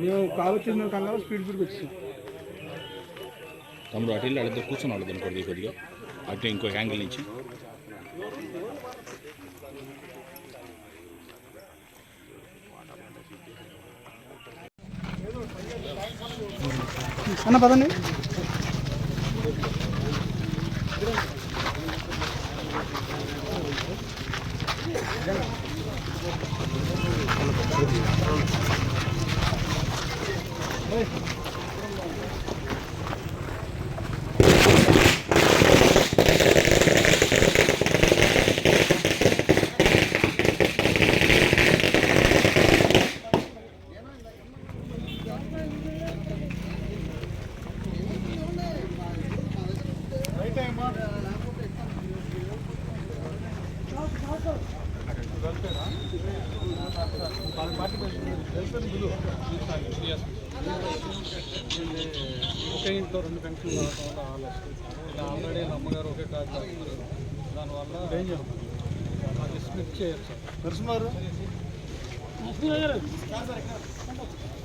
మేము కాలు వచ్చింది కంగారు స్పీడ్ స్పీడ్కి వచ్చాం తమ్ముడు అటు వెళ్ళి అడిగితే కూర్చొని అడుగుతాను కొద్దిగా కొద్దిగా. అటు ఇంకో యాంగిల్ నుంచి. అన్న పదండి. Let's go. ఒకే ఇంట్లో రెండు పెన్షన్లు రావడం వల్ల ఆలస్యం ఆల్రెడీ అమ్మగారు ఒకే కార్డు దానివల్ల ఏం అది స్ప్లిట్ చేయొచ్చు నరసింహారు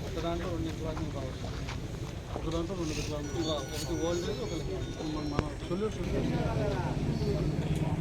ఒక దాంట్లో రెండు వికలాంగులు కావచ్చు ఒక దాంట్లో రెండు వికలాంగులు ఇలా ఒకటి ఓల్డ్ ఏజ్ ఒకటి మన మన సొల్యూషన్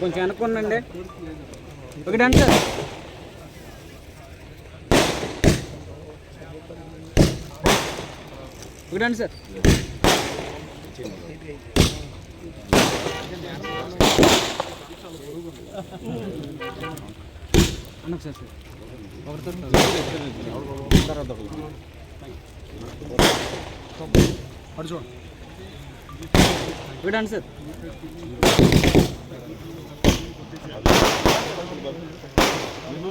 కొంచెం వెనక్కుండండి ఒకటి అంటే సార్ ఒకటి అంటే సార్ అన్న సార్ సార్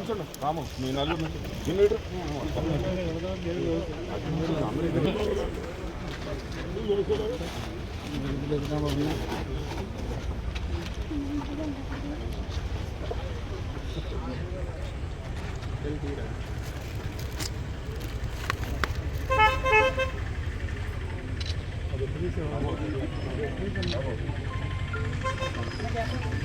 అటు చూడండి ఒకటి అంటే సార్ జై యార్లగడ్డ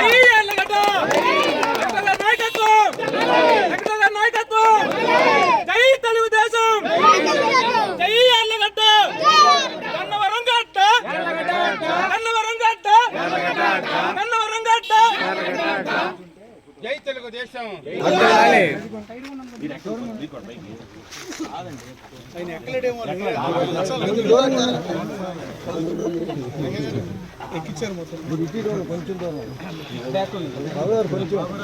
జై తెలుగుదేశం. ఎక్కించారు మొత్తం. కొంచెం కొంచెం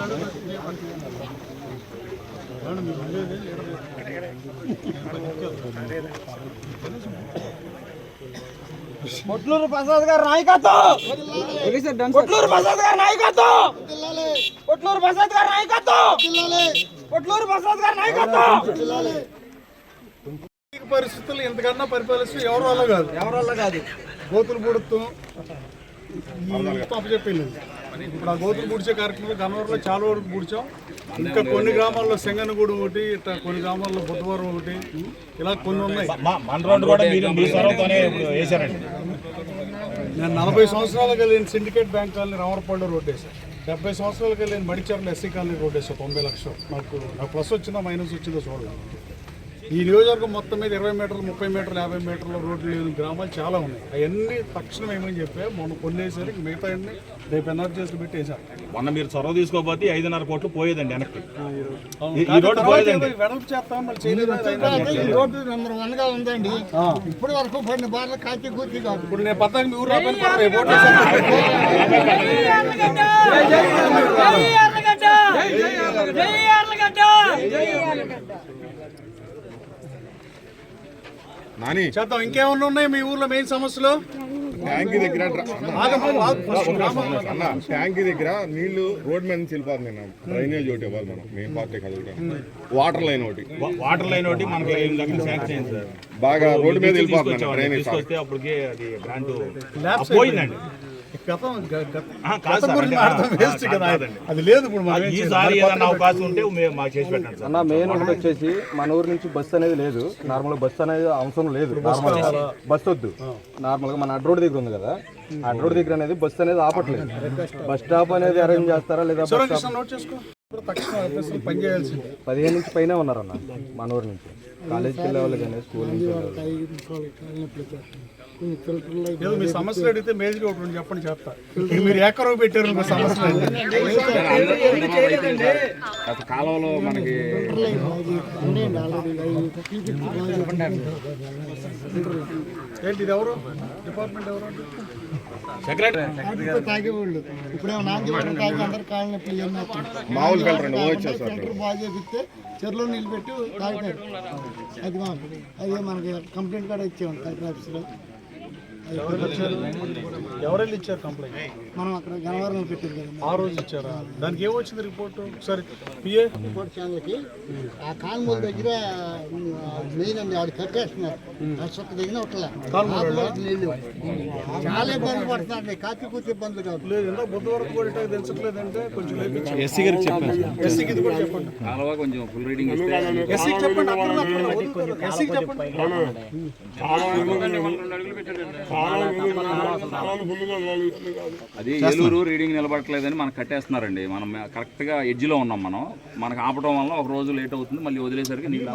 కొట్లూరు ప్రసాద్ గారి నాయకత్వం! కొట్లూరు ప్రసాద్ గారి నాయకత్వం! కొట్లూరు ప్రసాద్ గారి నాయకత్వం! కొట్లూరు ప్రసాద్ గారి నాయకత్వం! పరిస్థితులు ఎంతకన్నా పరిపాలిస్తూ ఎవరు వల్ల కాదు? ఎవరి వల్ల కాదు? గోతులు పూడుతూ చెప్పింది. ఇప్పుడు ఆ గోతులు పూడ్చే కార్యక్రమంలో గన్నవరంలో చాలా వరకు పూడ్చాం ఇంకా కొన్ని గ్రామాల్లో సెంగనగూడు ఒకటి ఇట్లా కొన్ని గ్రామాల్లో బుధవారం ఒకటి ఇలా కొన్ని ఉన్నాయి. నేను నలభై సంవత్సరాలు కలిగిన Syndicate Bank colony Ramarapalli road వేశాను డెబ్బై సంవత్సరాలకి నేను మడిచారులు ఎస్సీ కాలనీ రోడ్ వేసా తొంభై లక్షలు. నాకు నాకు ప్లస్ వచ్చిందా మైనస్ వచ్చిందో చూడదు ఈ నియోజకవర్గం మొత్తం మీద ఇరవై మీటర్లు ముప్పై మీటర్లు యాభై మీటర్ల రోడ్లు లేని గ్రామాలు చాలా ఉన్నాయి. అవన్నీ తక్షణం ఏమని చెప్పా మొన్న కొన్ని వేసారు ఇంక మిగతా అన్ని రేపు ఎన్ఆర్ చేసి పెట్టి మొన్న మీరు చొరవ తీసుకోకపోతే ఐదున్నర కోట్లు పోయేదండి వెనక్కి. ఈ- రోడ్డు. పోయేదండి. వెడల్పు చేస్తాం మళ్ళీ చేయలేదు? ఈ రోడ్డు నెంబర్ వన్గా ఉందండి. ఇప్పటి వరకు పడిన బార్లు కాచి కూర్చి కాదు. ఇప్పుడు నేను పద్నాలుగు మీ ఊరు రాకపోయినా నాని. చేద్దాం. ఇంకేమన్నా ఉన్నాయి మీ ఊర్లో మెయిన్ సమస్యలు? ట్యాంకీ దగ్గర అన్న, ట్యాంకీ దగ్గర నీళ్ళు రోడ్ మీద నుంచి వెళ్ళిపోతుంది అన్న డ్రైనేజ్ ఒకటి ఇవ్వాలి మనం. మెయిన్ పార్టీ కదులుతాం. వాటర్ లైన్ ఒకటి. వాటర్ లైన్ ఒకటి మనకి శాంక్షన్ సార్. బాగా రోడ్డు మీద. డ్రైనేజ్ అప్పటికే అది పోయిందండి. అది లేదు ఇప్పుడు అవకాశం ఉంటే అన్న మెయిన్ ఒకటి వచ్చేసి మన ఊరు నుంచి బస్సు అనేది లేదు. నార్మల్ బస్సు అనేది అవసరం లేదు. నార్మల్ బస్సు వద్దు. నార్మల్గా మన అడ్ రోడ్ దగ్గర ఉంది కదా. అడ్ రోడ్ దగ్గర అనేది బస్సు అనేది ఆపట్లేదు. బస్ స్టాప్ అనేది అరేంజ్ చేస్తారా లేదా బస్ పదిహేను నుంచి పైన ఉన్నారన్న మన ఊరు నుంచి. కాలేజ్కి వెళ్ళే వాళ్ళు కానీ స్కూల్ నుంచి. ఏదో మీ సమస్యలు అడిగితే మేజర్ ఒకటి రెండు చెప్పండి చెప్తా. ఇది మీరు ఎక్కడో పెట్టారు మీ సమస్యలు కాలంలో మనకి ఏంటి ఇది ఎవరు? డిపార్ట్మెంట్ ఎవరు సెక్రటరీ. తాగేవాళ్ళు వాటర్ తాగి అందరు కాళ్ళ నొప్పులు. మామూలు బాగా చేపిస్తే చెరువులో నీళ్ళు పెట్టి తాగుతారు. అది మా అది మనకి కంప్లైంట్ కూడా ఇచ్చాము కలెక్టర్ ఆఫీస్లో ఎవరెళ్ళి ఇచ్చారు కంప్లైంట్ మనం అక్కడ గనవరంలో పెట్టారు కదా. ఆ రోజు ఇచ్చారా? దానికి ఏమొచ్చింది రిపోర్ట్ ఒకసారి పిఏ రిపోర్ట్ ఛానల్కి ఆ కాన్మూల దగ్గర మెయిన్ అండి ఆడు కట్టేస్తున్నారు. అసలు దగ్గర ఒకట్లా నీళ్ళు చాలా ఇబ్బంది పడుతున్నారండి. కాపీ కూర్చి ఇబ్బందులు కాదు. లేదు ఎంత బుధవారం కూడా ఇట్లా దించట్లేదంటే కొంచెం ఎస్సీ గారికి చెప్పండి ఎస్సీకి ఇది కూడా చెప్పండి. కొంచెం ఫుల్ రీడింగ్ ఎస్సీకి చెప్పండి అక్కడ. ఎస్సీకి చెప్పండి. అది ఏలూరు రీడింగ్ నిలబడట్లేదని మనకు కట్టేస్తున్నారండి. మనం కరెక్ట్గా ఎడ్జ్లో ఉన్నాం మనం. మనకు ఆపడం వల్ల ఒక రోజు లేట్ అవుతుంది మళ్ళీ వదిలేసరికి నీళ్ళు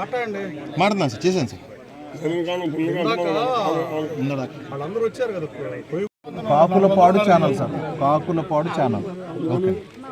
మాట్లాడండి. సార్ చేశాను సార్. పోయి Kakulapadu channel sir. Kakulapadu channel. Okay.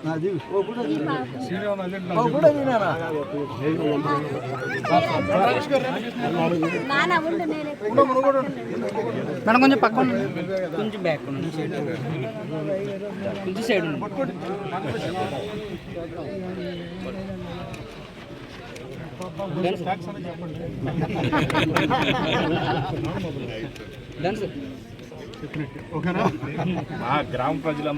Friend madam కొంచెం పక్కన కొంచెం బ్యాక్ సైడ్ కొంచెం సైడ్ ఉండండి. ఓకేనా? మా గ్రామ ప్రజల